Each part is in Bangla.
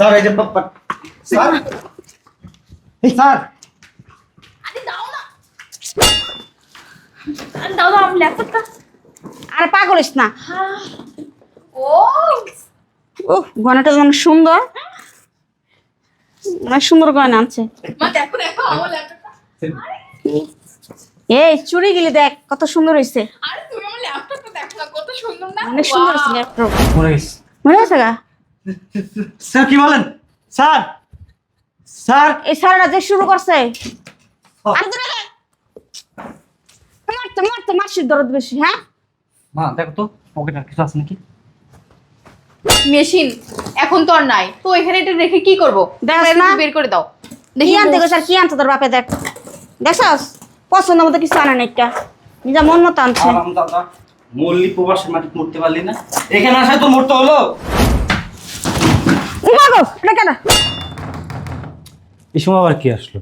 স্যার এই যে স্যার এই স্যার আরে দাও না আরে দাও দাও আমি ল্যাপটপটা আর পাগলিস না। ও ও গয়নাটা যেমন সুন্দর অনেক সুন্দর গয়না আনছে। মা দেখো দেখো আমার ল্যাপটপটা এই চুরি গেলি দেখ কত সুন্দর হয়েছে আরে তুমি আমার ল্যাপটপটা দেখো না কত সুন্দর না। অনেক সুন্দর হয়েছে Wow! ল্যাপটপ মনে আছে গা? স্যার কি বলেন? স্যার! স্যার! এই সারাটা যে শুরু করছে। আর গে। মারতে মাসির দরদ বেশি হ্যাঁ? মা দেখো তো পকেটে আর কিছু আছে নাকি? মেশিন এখন তো আর নাই। তো এখানে এটা রেখে কি করব? দেখো না। বের করে দাও। দেখি আনতে গেছে আর কি আনতে তোর বাপে দেখ। দেখছস? পছন্দ মতো কিছু আনে না একটা। নিজা মন মতো আনছে। মল্লি প্রবাসের মাটি মরতে পারলি না। এখানে আসায় তো মরতে হলো। উমা এটা কেন? এই সময় আবার কি আসলো?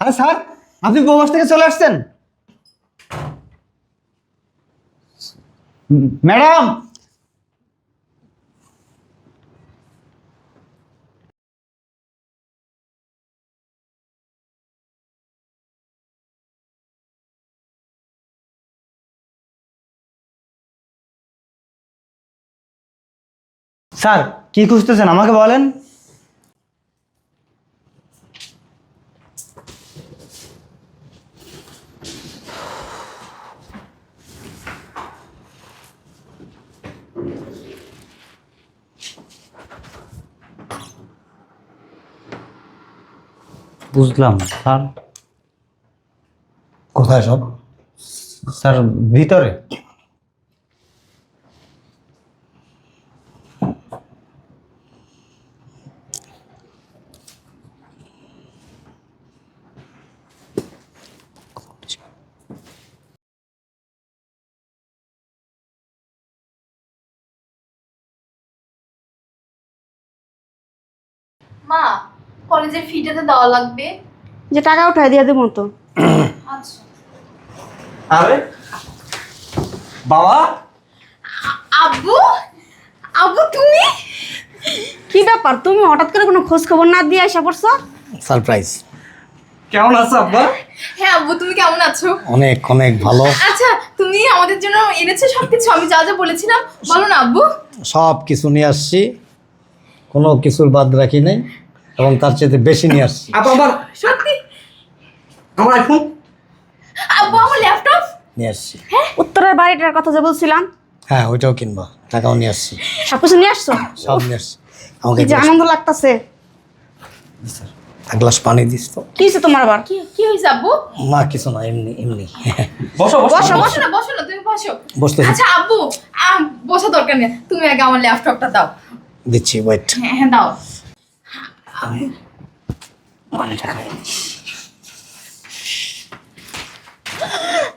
আরে স্যার আপনি প্রবাস থেকে চলে আসছেন? ম্যাডাম! স্যার কি খুঁজতেছেন? আমাকে বলেন। বুঝলাম স্যার। কোথায় সব? স্যার ভিতরে মা কলেজের ফিটা তো দেওয়া লাগবে। যে টাকা উঠাই দিয়ে দেবো তো। আচ্ছা। আরে বাবা? আব্বু? আব্বু তুমি? কি ব্যাপার? তুমি হঠাৎ করে কোনো খোঁজ খবর না দিয়ে আসা পড়ছো? সারপ্রাইজ। কেমন আছো আব্বা? হ্যাঁ আব্বু তুমি কেমন আছো? অনেক অনেক ভালো। আচ্ছা তুমি আমাদের জন্য এনেছো সবকিছু? আমি যা যা বলেছিলাম বলো না আব্বু। সব কিছু নিয়ে আসছি। কোনো কিছুর বাদ রাখি নাই। এবং তার চেয়ে বেশি নিয়ে আসছি। আপা আমার সত্যি? আমার আইফোন আব্বু আমার ল্যাপটপ নিয়ে আসছি। উত্তরের বাড়িটার কথা যে বলছিলাম? হ্যাঁ ওইটাও কিনবো। টাকাও নিয়ে আসছি। সব কিছু নিয়ে আসছো? সব নিয়ে আসছি। আমাকে যে আনন্দ লাগতাছে। এক গ্লাস পানি দিস তো। কি হয়েছে তোমার আবার? কি কি হয়েছে আব্বু? না কিছু না এমনি এমনি। বসো বসো বসো, বসো। না বসো না তুমি বসো। বসতে আচ্ছা আব্বু আম, বসা দরকার নেই। তুমি আগে আমার ল্যাপটপটা দাও। দিচ্ছি ওয়েট হ্যাঁ হ্যাঁ দাও।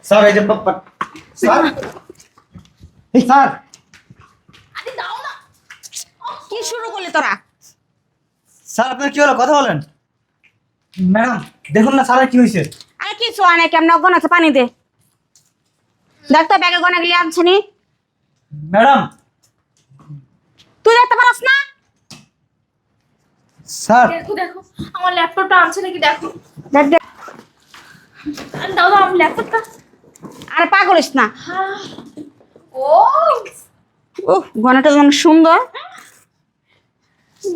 স্যার এই যে স্যার। এই স্যার। আরে দাও না। কি শুরু করলি তোরা? স্যার আপনার কি হলো? কথা বলেন। ম্যাডাম দেখুন না স্যারের কি হয়েছে। আরে কিছু কেমন আছে পানি দে। দেখ তো ব্যাগে গনা গেলি আনছে নি। ম্যাডাম। তুই দেখতে পারস না? স্যার। দেখো দেখো আমার ল্যাপটপটা আনছে নাকি দেখো। দেখ দেখ। দাও দাও আমার ল্যাপটপটা। আরে পাগলিস না। ও। ও গয়নাটা যেমন সুন্দর।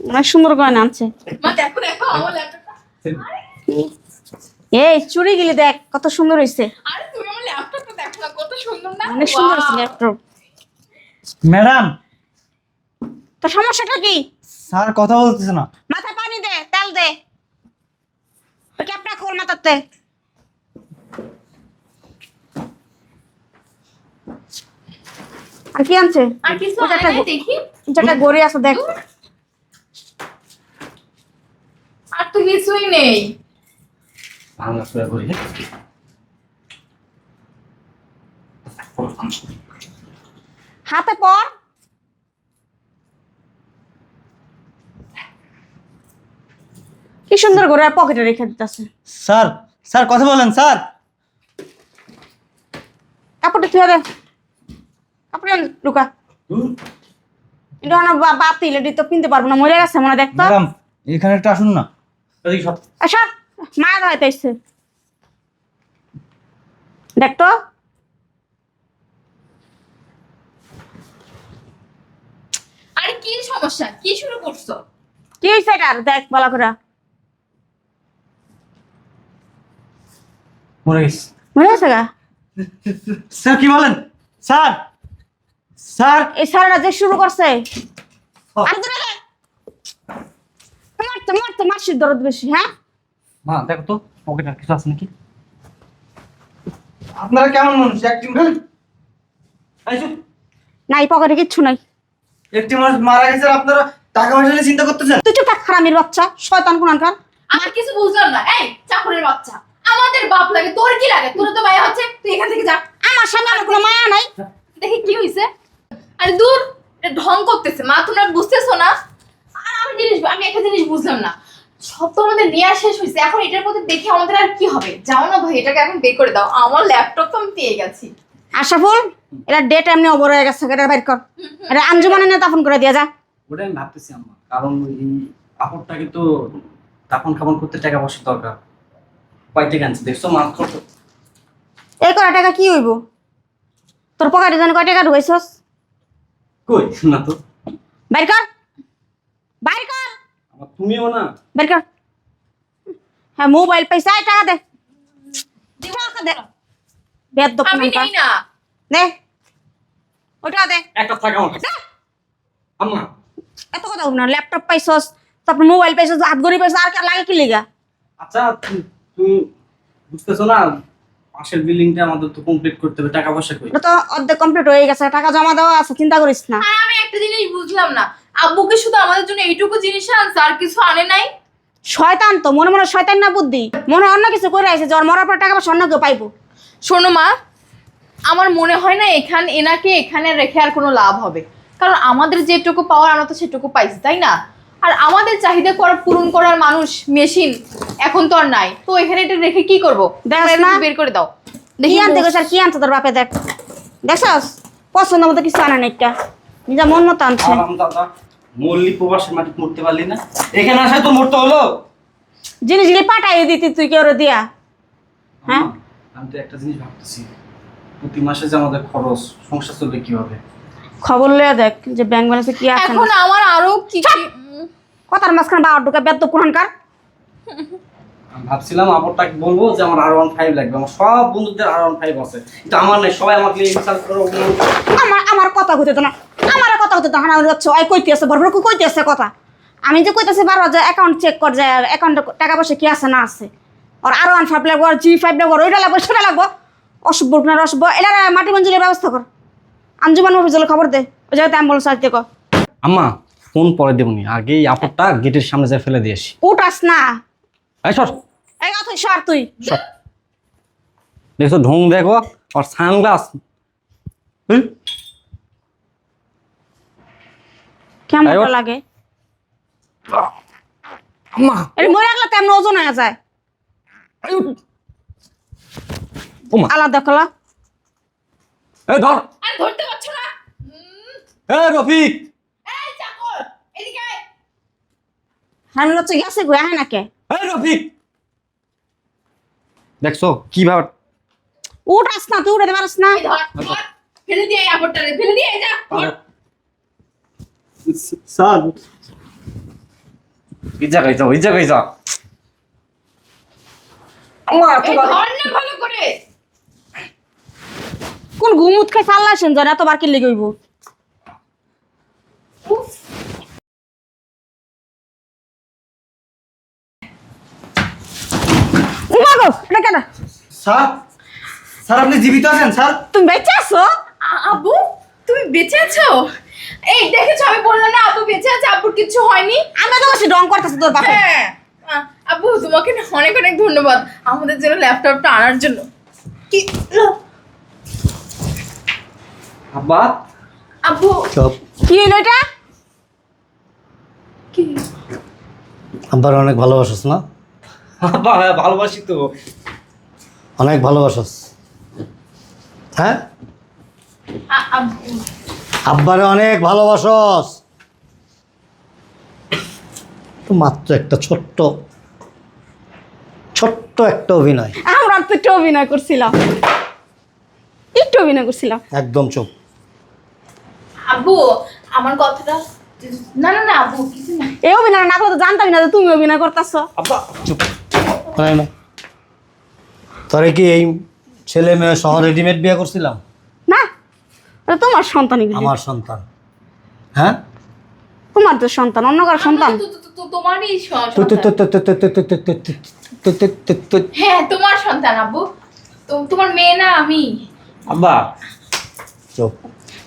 অনেক সুন্দর গয়না আনছে। মা দেখো দেখো আমার ল্যাপটপটা। এই চুরি গেলি দেখ কত সুন্দর হয়েছে আরে তুমি আমার ল্যাপটপটা দেখো না কত সুন্দর না? অনেক সুন্দর হয়েছে ল্যাপটপ। ম্যাডাম। তোর সমস্যাটা কি? স্যার কথা বলতেছে না মাথা পানি দে তেল দে খোল মাথাতে আর কি আনছে? আর কিছু আনে দেখি। গড়ি আছে দেখ। আর তো কিছুই নেই। ভাঙা হাতে পর। কি সুন্দর করে পকেটে রেখে দিতেছে। স্যার স্যার কথা বলেন স্যার। কাপড়টা থুয়ে দে। কাপড়টা লুকা? এটা না বা- বাতিল এটি তো কিনতে পারব না মরে গেছে মনে দেখতো ম্যাডাম এখানে একটা আসুন না। এদিকে সব আচ্ছা মায়ের হয়তো এসছে। দেখতো আরে কি সমস্যা? কি শুরু করছ? কি হয়েছে এটা? আর দেখ ভালো করে। মরে গেছি। মরে গেছে গা? স্যার কি বলেন? স্যার! স্যার! এই যে শুরু করছে। আর দূরে যা। মারতে মারতে মাসির দরদ বেশি হ্যাঁ? মা দেখো তো পকেটে আর কিছু আছে নাকি? আপনারা কেমন মানুষ? একটি নাই পকেটে কিচ্ছু নাই। একটি মানুষ মারা গেছে আর আপনারা টাকা পয়সা নিয়ে চিন্তা করতেছেন? তুই চুপ থাক হারামির বাচ্চা শয়তান কোনখানকার আর কিছু বুঝলাম না। এই চাকরের বাচ্চা। আমাদের বাপ লাগে তোর কি লাগে? তোর তো মায়া হচ্ছে তুই এখান থেকে যা। আমার সামনে আমার কোনো মায়া নাই। দেখি কি হইছে। আরে দূর এটা ঢং করতেছে। মা তোমরা বুঝতেছো না? আর আমি জিনিস আমি একটা জিনিস বুঝলাম না। সব তো আমাদের নেওয়া শেষ হয়েছে এখন এটার মধ্যে দেখে আমাদের আর কি হবে? যাও না ভাই এটাকে এখন বের করে দাও। আমার ল্যাপটপ তো আমি পেয়ে গেছি। আশাফুল এটা ডেট এমনি ওভার হয়ে গেছে এটা বাইর কর। এটা আঞ্জুমানে নিয়ে দাফন করে দিয়া যা। ওটাই আমি ভাবতেছি আম্মা। কারণ এই কাপড়টাকে তো দাফন খাপন করতে টাকা পয়সা দরকার। কয় টাকা আনছে দেখছ মাত্র তো। এই কটা টাকা কি হইব? তোর পকেটে জানি কয় টাকা ঢুকাইছস? কই? না তো। বাইর কর। বাইর কর। আমার তুমিও না। বের কর। হ্যাঁ মোবাইল পয়সা আয় টাকা দে। টাকা দে। বেদ আমি দোকান নেই না। দে। ওটা দে। একটা থাকা আমার কাছে। আম্মা। এত কথা না। ল্যাপটপ পাইছস তারপর মোবাইল পাইছস হাত ঘড়ি পাইছস আর কি লাগে কি লিগা? আচ্ছা তুমি বুঝতেছো না পাশের বিল্ডিংটা আমাদের তো কমপ্লিট করতে হবে টাকা পয়সা কই? তো অর্ধেক কমপ্লিট হয়ে গেছে টাকা জমা দেওয়া আছে চিন্তা করিস না। আর আমি একটা জিনিস বুঝলাম না আব্বুকে শুধু আমাদের জন্য এইটুকু জিনিস আনছে আর কিছু আনে নাই? শয়তান তো মনে মনে শয়তান না বুদ্ধি? মনে হয় অন্য কিছু করে আছে জ্বর মরার পর টাকা পয়সা অন্য কেউ পাইবো। শোনো মা আমার মনে হয় না এখান এনাকে এখানে রেখে আর কোনো লাভ হবে। কারণ আমাদের যেটুকু পাওয়ার আমরা তো সেটুকু পাইছি তাই না? আর আমাদের চাহিদা করা পূরণ করার মানুষ মেশিন এখন তো আর নাই। তো এখানে এটা রেখে কি করব? না। বের করে দাও। দেখি। আনতে গেছে আর কি আনছে তোর বাপে দেখ। দেখছস? পছন্দ মতো কিছু আনে না একটা। নিজা মন মতো আনছে। মল্লি প্রবাসের মাটি মরতে পারলি না? এখানে আসা তো মরতে হলো? জিনিসগুলি পাঠাই দিতি তুই কেউ দিয়া? হ্যাঁ? আমি তো একটা জিনিস ভাবতেছি। প্রতি মাসে যে আমাদের খরচ সংসার চলবে কীভাবে? খবর লইয়া দেখ যে ব্যাংক ব্যালেন্সে কি আছে। এখন। আমার আরও কি কি- কথার মাঝখানে বাবার ঢুকে বেদ পুরানকার ভাবছিলাম আবারটাকে বলব যে আমার আর ওয়ান ফাইভ লাগবে। আমার সব বন্ধুদের আর ওয়ান ফাইভ আছে। কিন্তু আমার নাই সবাই আমাকে ইনসাল্ট করে আমার আমার কথা হইতে তো না। আমার কথা হইতে তো হানা যাচ্ছে ওই কইতে আছে বড় বড় কইতে আছে কথা। আমি যে কইতেছি বারো যে অ্যাকাউন্ট চেক কর যায় অ্যাকাউন্টে টাকা পয়সা কি আছে না আছে। আর আরও ওয়ান ফাইভ লাগবো আর জি ফাইভ লাগবো ওইটা লাগবো সেটা লাগবো। অশুভ না অশুভ এটা মাটি মঞ্জুরের ব্যবস্থা কর। আঞ্জুমান অফিসে খবর দে। ওই জায়গাতে অ্যাম্বুলেন্স আসতে কর। আম্মা ফোন পরে দেবনি আগে আপরটা গেটের সামনে যা ফেলে দিয়েছি উঠাস না। এই সর। এই কথা সর তুই। সর। দেখছ ঢং দেখো আর সানগ্লাস। কেমন লাগে? আম্মা মরে ওজন হয়ে যায়। ওমা আলাদা কলা এই ধর। আরে ধরতে পারছ না? এ রফিক। এই চাকর এদিকে আয়। আমি হচ্ছে গেছে নাকে? এই রফিক দেখছ কীভাবে উঠাস না তুই উঠাতে পারিস না। ধর ফেলে দিয়ে এই আপরটারে ফেলে দিয়ে যা। স্যার। এই জায়গায় যাও এই জায়গায় ভালো করে। কোন ঘুমুত খাই চাল্লা আসেন জানে এতবার কি লেগে হইব উফ, উমাগো এটা কেন স্যার? স্যার আপনি জীবিত আছেন স্যার? তুমি বেঁচে আছো? আ- আব্বু তুমি বেঁচে আছো? এই দেখেছ আমি বললাম না আব্বু বেঁচে আছে আব্বুর কিছু হয়নি। আমি তো বসে ডং করতেছি তোর বাপে হ্যাঁ। আ- আব্বু তোমাকে না অনেক অনেক ধন্যবাদ আমাদের জন্য ল্যাপটপটা আনার জন্য। কি? আব্বা? আব্বু। চপ। কি হইল এটা? কি? আব্বার অনেক ভালোবাসস না আব্বা ভালোবাসি তো। অনেক ভালোবাসস হ্যাঁ? আব্বারে অনেক ভালোবাসস তো মাত্র একটা ছোট্ট ছোট্ট একটা অভিনয়। আমরা তো একটু অভিনয় করছিলাম। একটু অভিনয় করছিলাম। একদম চুপ। আব্বু আমার কথাটা না না না আব্বু কিছু না। এই অভিনয় না করলে তো জানতামই না যে তুমি অভিনয় করতেছো। আব্বা চুপ। না। তোরে কি এই ছেলে মেয়ে সহ রেডিমেড বিয়ে করছিলাম না এটা তোমার সন্তানই বুঝি। আমার সন্তান হ্যাঁ তোমার তো সন্তান অন্য কারও সন্তান তো- তো- তো- তো- তোমারই স- তু তু তু সন্তান। তু তু তু তু তু তু তু তু তু তু তু। হ্যাঁ তোমার সন্তান আব্বু তো- তোমার মেয়ে না আমি আব্বা চুপ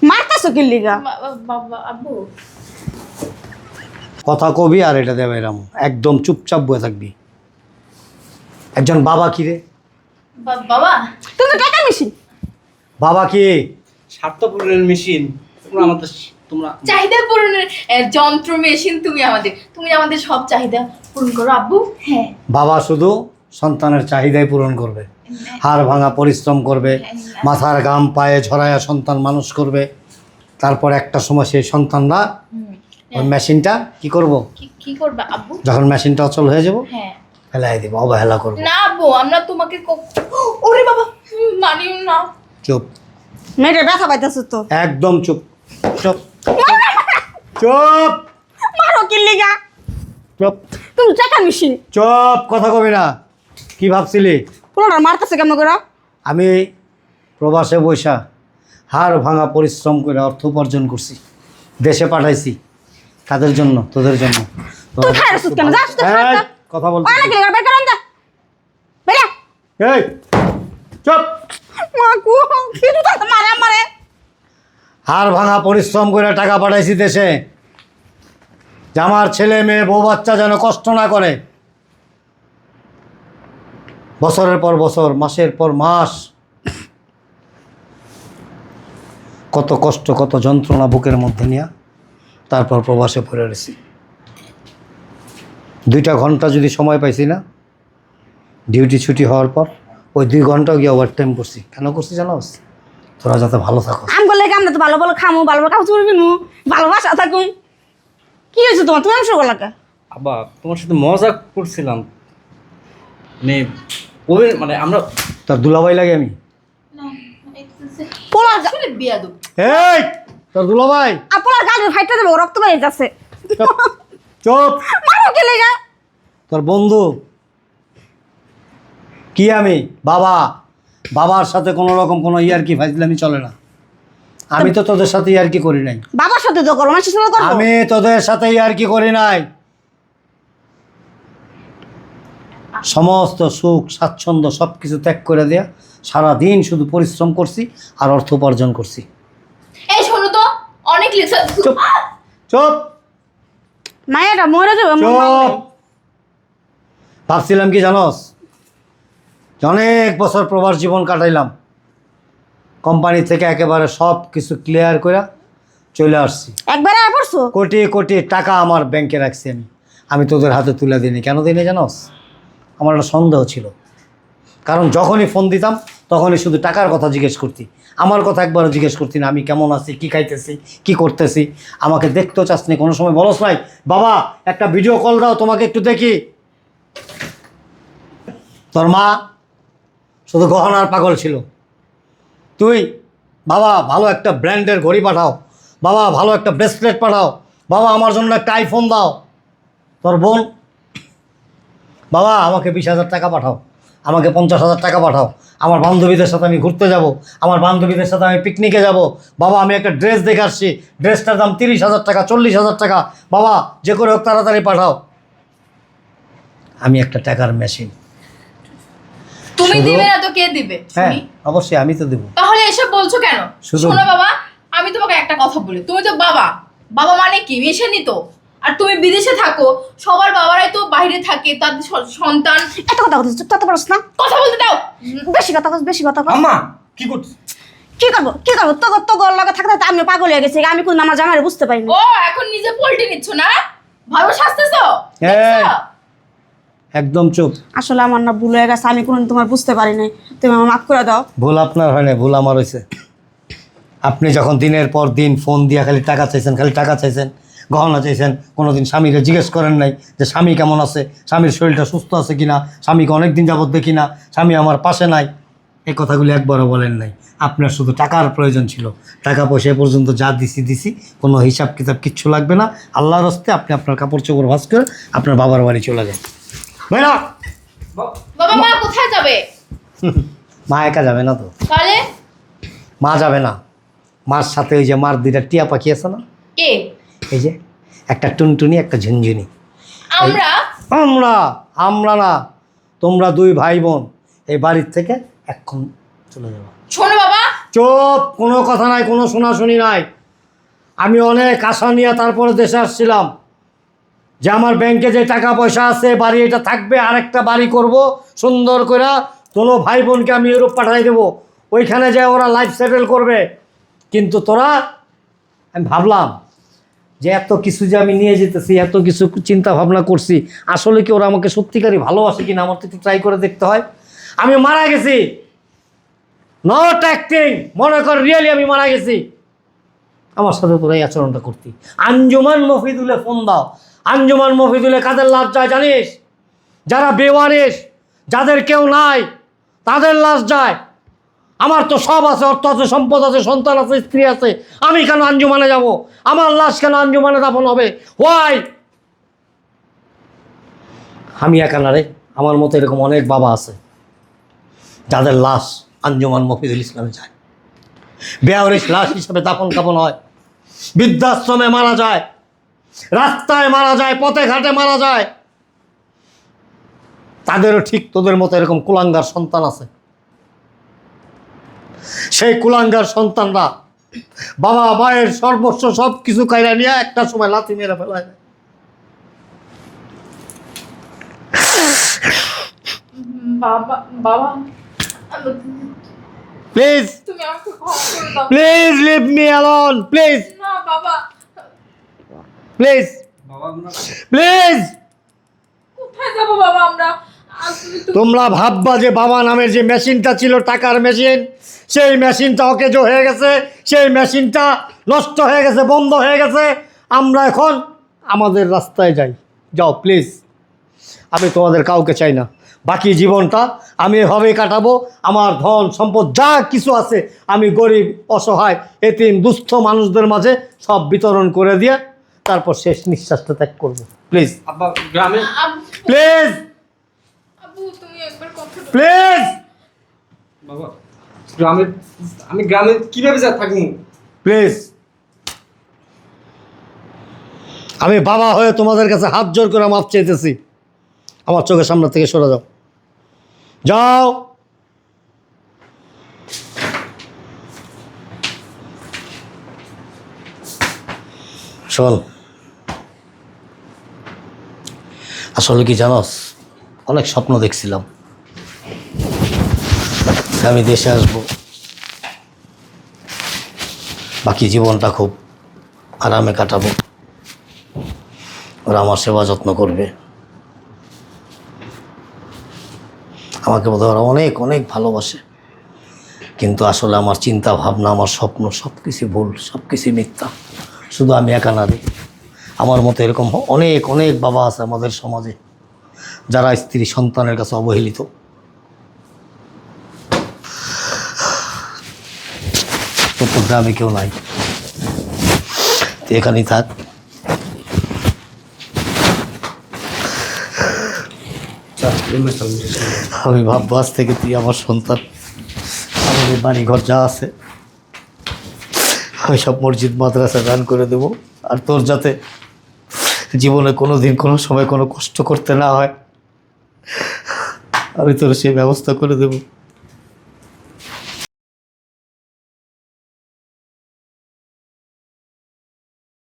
মারতেছো কি লিগা বা- বা- বাবা আব্বু কথা কবি আর এটা দেবে এরাম একদম চুপচাপ বয়ে থাকবি একজন বাবা কি রে বাবা। তুমি টাকা মেশিন? বাবা কি? স্বার্থপূরণের মেশিন। তোমরা আমাদের তোমরা চাহিদা পূরণের যন্ত্র মেশিন তুমি আমাদের তুমি আমাদের সব চাহিদা পূরণ করো আব্বু। হ্যাঁ। বাবা শুধু সন্তানের চাহিদাই পূরণ করবে। হাড় ভাঙা পরিশ্রম করবে মাথার গাম পায়ে ঝরায়া সন্তান মানুষ করবে। তারপর একটা সময় সেই সন্তানরা। ওই মেশিনটা কি করব? কি কি করবে আব্বু? যখন মেশিনটা অচল হয়ে যাব হ্যাঁ। ফেলাই দিব অবহেলা করব। না আব্বু আমরা তোমাকে ক- ওরে বাবা মানিও না। চুপ। মেয়েটা ব্যথা পাইতেছো তো। একদম চুপ। চুপ। চুপ! মারো কি লিগা? চুপ। তুমি টাকা মেশিন চুপ কথা কবি না। কি ভাবছিলি? পোলাটা মারতেছে কেমন করে? আমি প্রবাসে বৈশা হাড় ভাঙা পরিশ্রম করে অর্থ উপার্জন করছি। দেশে পাঠাইছি। কাদের জন্য? তোদের জন্য। তুই খাই কেন? যাস তো এই, কথা বলতে অনেক লিগা বের করেন যা বেরা এই চুপ। মা কু কিছু তো মারে মারে হাড় ভাঙা পরিশ্রম করে টাকা পাঠাইছি দেশে। যে আমার ছেলে মেয়ে বউ বাচ্চা যেন কষ্ট না করে। বছরের পর বছর মাসের পর মাস। কত কষ্ট কত যন্ত্রণা বুকের মধ্যে নিয়ে তারপর প্রবাসে পড়ে রয়েছি। দুইটা ঘণ্টা যদি সময় পাইছি না ডিউটি ছুটি হওয়ার পর ওই দুই ঘণ্টা গিয়ে ওভার টাইম করছি। কেন করছি জানোস তোরা যাতে ভালো থাকো। আম বলে আমরা তো ভালো ভালো খামু ভালো ভালো কাপড় কিনু ভালোবাসা থাকুন কি হয়েছে তোমার? তুমি শুরু লাগে আব্বা তোমার সাথে মজা করছিলাম। মানে ওই- মানে আমরা তোর দুলাভাই লাগে আমি? না পোলার আসলে এই তোর দুলাভাই? আর পোলার গালে ফাইটে দেবো রক্ত বেরিয়ে যাচ্ছে। চুপ চুপ। মারো কি লেগা? তোর বন্ধু? কি আমি? বাবা। বাবার সাথে কোনো রকম কোনো ইয়ারকি ফাইজলামি চলে না। আমি তো তোদের সাথে ইয়ারকি করি নাই। বাবার সাথে তো করো মানুষের সাথে করো। আমি তোদের সাথে ইয়ারকি করি নাই। সমস্ত সুখ স্বাচ্ছন্দ্য সব কিছু ত্যাগ করে দেয়া সারা দিন শুধু পরিশ্রম করছি আর অর্থ উপার্জন করছি। এই শোনো তো অনেক লিখছে চুপ চুপ। মায়েরা মরে যাবে মন চুপ। ভাবছিলাম কি জানোস? অনেক বছর প্রবাস জীবন কাটাইলাম। কোম্পানি থেকে একেবারে সব কিছু ক্লিয়ার করে চলে আসছি। একবারে আয় পড়ছো? কোটি কোটি টাকা আমার ব্যাংকে রাখছি আমি। আমি তোদের হাতে তুলে দিইনি। কেন দিইনি জানোস? আমার একটা সন্দেহ ছিল। কারণ যখনই ফোন দিতাম তখনই শুধু টাকার কথা জিজ্ঞেস করতি। আমার কথা একবারও জিজ্ঞেস করতি না আমি কেমন আছি কি খাইতেছি কি করতেছি। আমাকে দেখতেও চাস নি কোনো সময় বলস নাই বাবা একটা ভিডিও কল দাও তোমাকে একটু দেখি। তোর মা শুধু গহনার পাগল ছিল। তুই, বাবা, ভালো একটা ব্র্যান্ডের ঘড়ি পাঠাও। বাবা, ভালো একটা ব্রেসলেট পাঠাও। বাবা, আমার জন্য একটা আইফোন দাও। তোর বোন, বাবা, আমাকে বিশ হাজার টাকা পাঠাও। আমাকে পঞ্চাশ হাজার টাকা পাঠাও। আমার বান্ধবীদের সাথে আমি ঘুরতে যাব। আমার বান্ধবীদের সাথে আমি পিকনিকে যাব। বাবা, আমি একটা ড্রেস দেখে আসছি। ড্রেসটার দাম তিরিশ হাজার টাকা, চল্লিশ হাজার টাকা। বাবা, যে করে হোক তাড়াতাড়ি পাঠাও। আমি একটা টাকার মেশিন তুমি দিবে না তো কে দিবে? হ্যাঁ অবশ্যই আমি তো দেবো। তাহলে এসব বলছো কেন? শোনো বাবা আমি তোমাকে একটা কথা বলি। তুমি তো বাবা। বাবা মানে কি? মেশানি তো। আর তুমি বিদেশে থাকো সবার বাবারাই তো বাইরে থাকে তাদের সন্তান। এত কথা কথা চুপ থাকতে পারছ না? কথা বলতে দাও। বেশি কথা কস বেশি কথা কস আম্মা কি করছিস? কি করব? কি করব? তো তো গোর লগে থাকতে থাকতে আমি পাগল হয়ে গেছি। আমি কোন আমার জামাইরে বুঝতে পারিনি। ও এখন নিজে পোল্টে নিচ্ছ না? ভালো শাস্তেছো এই। একদম চুপ। আসলে আমার না ভুল হয়ে গেছে আমি কোনদিন তোমার বুঝতে পারি নাই তুমি আমার মাফ করে দাও। ভুল আপনার হয় না ভুল আমার হয়েছে আপনি যখন দিনের পর দিন ফোন দিয়ে খালি টাকা চাইছেন খালি টাকা চাইছেন গহনা চাইছেন কোনোদিন স্বামীকে জিজ্ঞেস করেন নাই যে স্বামী কেমন আছে? স্বামীর শরীরটা সুস্থ আছে কিনা? স্বামীকে অনেক দিন যাবত দেখি না স্বামী আমার পাশে নাই। এই কথাগুলি একবারও বলেন নাই। আপনার শুধু টাকার প্রয়োজন ছিল। টাকা পয়সা এ পর্যন্ত যা দিছি দিছি কোনো হিসাব কিতাব কিচ্ছু লাগবে না। আল্লাহর হস্তে আপনি আপনার কাপড় চোপড় ভাস করে আপনার বাবার বাড়ি চলে যান। ভাইরা বাবা মা কোথায় যাবে? মা একা যাবে না তো। তাহলে মা যাবে না। মার সাথে ওই যে মার দুইটা টিয়া পাখি আছে না? কে? এই যে একটা টুনটুনি একটা ঝুনঝুনি। আমরা? আমরা আমরা না। তোমরা দুই ভাই বোন এই বাড়ির থেকে এখন চলে যাব। শোনো বাবা। চুপ! কোনো কথা নাই কোনো শোনাশুনি নাই। আমি অনেক আশা নিয়ে তারপরে দেশে আসছিলাম। যে আমার ব্যাংকে যে টাকা পয়সা আছে, বাড়ি এটা থাকবে আর একটা বাড়ি করব, সুন্দর করে কোনো ভাই বোনকে আমি ইউরোপ পাঠাই দেবো। ওইখানে যে ওরা লাইফ সেটেল করবে। কিন্তু তোরা, আমি ভাবলাম যে এত কিছু যে আমি নিয়ে যেতেছি, এত কিছু চিন্তা ভাবনা করছি, আসলে কি ওরা আমাকে সত্যিকারই ভালোবাসে কিনা আমার তো একটু ট্রাই করে দেখতে হয়। আমি মারা গেছি। নট অ্যাক্টিং মনে কর রিয়েলি আমি মারা গেছি। আমার সাথে তোরা এই আচরণটা করতি। আঞ্জুমান মফিদুলে ফোন দাও। আঞ্জুমান মফিদুলে কাদের লাশ যায় জানিস? যারা বেওয়ারিস যাদের কেউ নাই, তাদের লাশ যায়। আমার তো সব আছে, অর্থ আছে, সম্পদ আছে, সন্তান আছে, স্ত্রী আছে। আমি কেন আঞ্জুমানে যাব? আমার লাশ কেন আঞ্জুমানে দাফন হবে? হোয়াই আমি একা না রে, আমার মতো এরকম অনেক বাবা আছে, যাদের লাশ আঞ্জুমান মফিদুল ইসলামে যায়। বেয়ারিস লাশ হিসাবে দাফন কাপন হয়। বৃদ্ধাশ্রমে মারা যায়। রাস্তায় মারা যায় পথে ঘাটে মারা যায়। তাদেরও ঠিক তোদের মতো এরকম কুলাঙ্গার সন্তান আছে। সেই কুলাঙ্গার সন্তানরা বাবা মায়ের সর্বস্ব সব কিছু কাইরা নিয়ে একটা সময় লাথি মেরে ফেলায়। বাবা বাবা। Please please leave me alone please না বাবা। প্লিজ প্লিজ বাবা আমরা? তোমরা ভাববা যে বাবা নামের যে মেশিনটা ছিল টাকার মেশিন সেই মেশিনটা অকেজো হয়ে গেছে সেই মেশিনটা নষ্ট হয়ে গেছে বন্ধ হয়ে গেছে। আমরা এখন আমাদের রাস্তায় যাই। যাও প্লিজ আমি তোমাদের কাউকে চাই না। বাকি জীবনটা আমি এভাবেই কাটাবো। আমার ধন সম্পদ যা কিছু আছে আমি গরিব অসহায় এতিম দুস্থ মানুষদের মাঝে সব বিতরণ করে দিয়ে তারপর শেষ নিঃশ্বাসটা ত্যাগ করব। প্লিজ গ্রামে? প্লিজ। প্লিজ বাবা গ্রামে আমি গ্রামে কীভাবে যা থাকব? প্লিজ আমি বাবা হয়ে তোমাদের কাছে হাত জোর করে মাপ চাইতেছি। আমার চোখের সামনে থেকে সরে যাও। যাও! শোন আসলে কি জানোস? অনেক স্বপ্ন দেখছিলাম। আমি দেশে আসব। বাকি জীবনটা খুব আরামে কাটাবো। ওরা আমার সেবা যত্ন করবে। আমাকে বোধহয় ওরা অনেক অনেক ভালোবাসে। কিন্তু আসলে আমার চিন্তা ভাবনা, আমার স্বপ্ন সব কিছু ভুল সব কিছু মিথ্যা। শুধু আমি একা না রে। আমার মতো এরকম অনেক অনেক বাবা আছে আমাদের সমাজে যারা স্ত্রী সন্তানের কাছে অবহেলিত। তোর তো গ্রামে কেউ নাই। তুই এখানেই থাক। আমি ভাববো আজ থেকে তুই আমার সন্তান। আমাদের বাড়ি ঘর যা আছে সব মসজিদ, মাদ্রাসা দান করে দেব। আর তোর যাতে জীবনে কোনো দিন কোনো সময় কোনো কষ্ট করতে না হয়, আমি তোর সেই ব্যবস্থা করে দেবো।